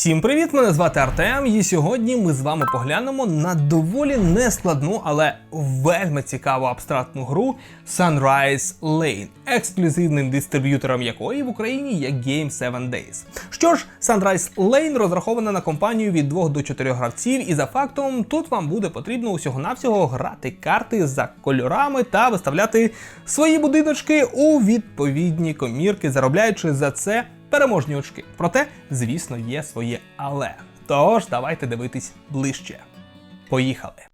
Всім привіт! Мене звати Артем, і сьогодні ми з вами поглянемо на доволі нескладну, але вельми цікаву абстрактну гру Sunrise Lane, ексклюзивним дистриб'ютором якої в Україні є Game 7 Days. Що ж, Sunrise Lane розрахована на компанію від 2 до 4 гравців, і за фактом тут вам буде потрібно усього-навсього грати карти за кольорами та виставляти свої будиночки у відповідні комірки, заробляючи за це переможні очки. Проте, звісно, є своє але. Тож, давайте дивитись ближче. Поїхали.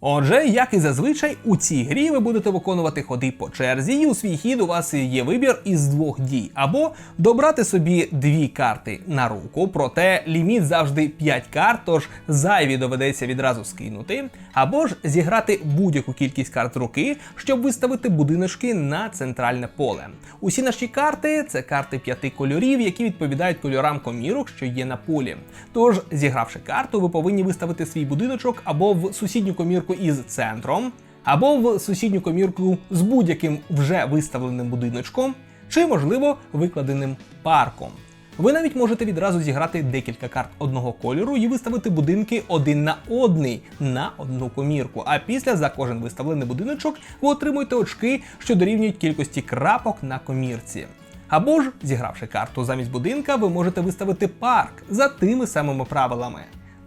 Отже, як і зазвичай, у цій грі ви будете виконувати ходи по черзі, і у свій хід у вас є вибір із двох дій: або добрати собі дві карти на руку, проте ліміт завжди 5 карт, тож зайві доведеться відразу скинути, або ж зіграти будь-яку кількість карт руки, щоб виставити будиночки на центральне поле. Усі наші карти це карти п'яти кольорів, які відповідають кольорам комірок, що є на полі. Тож, зігравши карту, ви повинні виставити свій будиночок або в сусідню комірку із центром, або в сусідню комірку з будь-яким вже виставленим будиночком, чи, можливо, викладеним парком. Ви навіть можете відразу зіграти декілька карт одного кольору і виставити будинки один на одний на одну комірку. А після за кожен виставлений будиночок ви отримуєте очки, що дорівнюють кількості крапок на комірці. Або ж, зігравши карту замість будинка, ви можете виставити парк за тими самими правилами.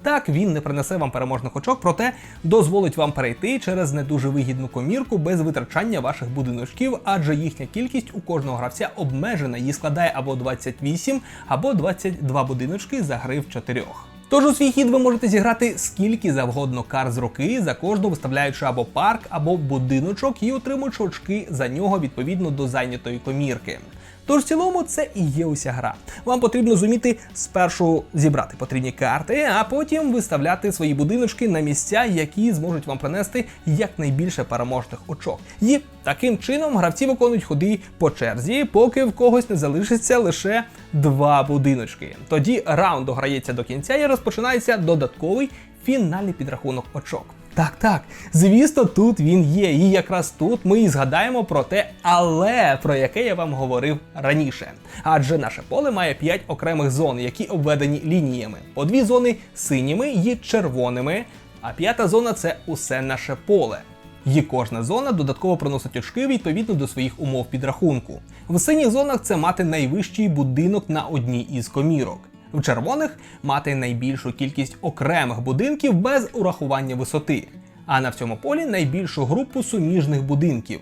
Так, він не принесе вам переможних очок, проте дозволить вам перейти через не дуже вигідну комірку без витрачання ваших будиночків, адже їхня кількість у кожного гравця обмежена і складає або 28, або 22 будиночки за гри в чотирьох. Тож у свій хід ви можете зіграти скільки завгодно кар з руки, за кожну виставляючи або парк, або будиночок і отримуючи очки за нього відповідно до зайнятої комірки. Тож в цілому це і є уся гра. Вам потрібно зуміти спершу зібрати потрібні карти, а потім виставляти свої будиночки на місця, які зможуть вам принести якнайбільше переможних очок. І таким чином гравці виконують ходи по черзі, поки в когось не залишиться лише два будиночки. Тоді раунд дограється до кінця і розпочинається додатковий фінальний підрахунок очок. Так, так, звісно, тут він є. І якраз тут ми і згадаємо про те, але про яке я вам говорив раніше. Адже наше поле має 5 окремих зон, які обведені лініями. По дві зони синіми і червоними, а п'ята зона це усе наше поле. І кожна зона додатково приносить очки відповідно до своїх умов підрахунку. В синіх зонах це мати найвищий будинок на одній із комірок. В червоних мати найбільшу кількість окремих будинків без урахування висоти, а на всьому полі найбільшу групу суміжних будинків.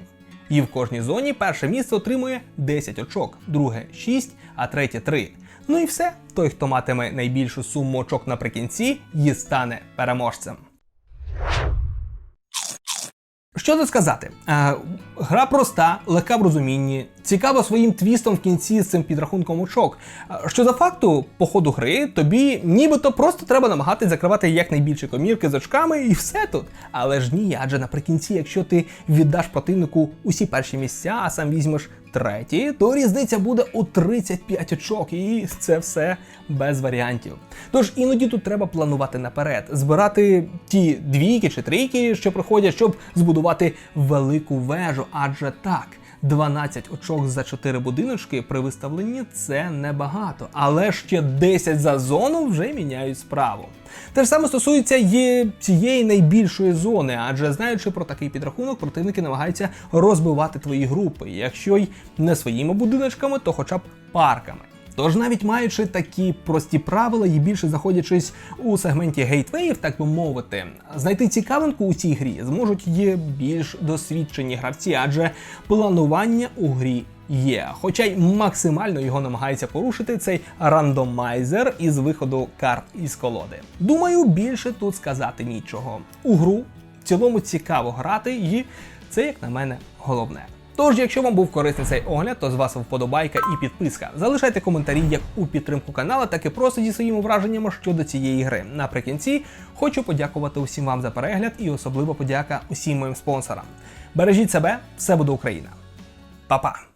І в кожній зоні перше місце отримує 10 очок, друге 6, а третє 3. Ну і все, той, хто матиме найбільшу суму очок наприкінці, і стане переможцем. Що тут сказати? Е, гра проста, легка в розумінні, цікава своїм твістом в кінці з цим підрахунком очок. Е, Що за факту, по ходу гри, тобі нібито просто треба намагатись закривати якнайбільше комірки з очками і все тут. Але ж ні, адже наприкінці, якщо ти віддаш противнику усі перші місця, а сам візьмеш треті, то різниця буде у 35 очок, і це все без варіантів. Тож іноді тут треба планувати наперед, збирати ті двійки чи трійки, що проходять, щоб збудувати велику вежу, адже так. 12 очок за 4 будиночки при виставленні це небагато, але ще 10 за зону вже міняють справу. Те ж саме стосується є цієї найбільшої зони, адже знаючи про такий підрахунок, противники намагаються розбивати твої групи, якщо й не своїми будиночками, то хоча б парками. Тож навіть маючи такі прості правила і більше знаходячись у сегменті гейтвеїв, так би мовити, знайти цікавинку у цій грі зможуть є більш досвідчені гравці, адже планування у грі є. Хоча й максимально його намагається порушити цей рандомайзер із виходу карт із колоди. Думаю, більше тут сказати нічого. У гру в цілому цікаво грати, і це, як на мене, головне. Тож, якщо вам був корисний цей огляд, то з вас вподобайка і підписка. Залишайте коментарі як у підтримку каналу, так і просто зі своїми враженнями щодо цієї гри. Наприкінці хочу подякувати усім вам за перегляд і особливо подяка усім моїм спонсорам. Бережіть себе, все буде Україна. Па-па!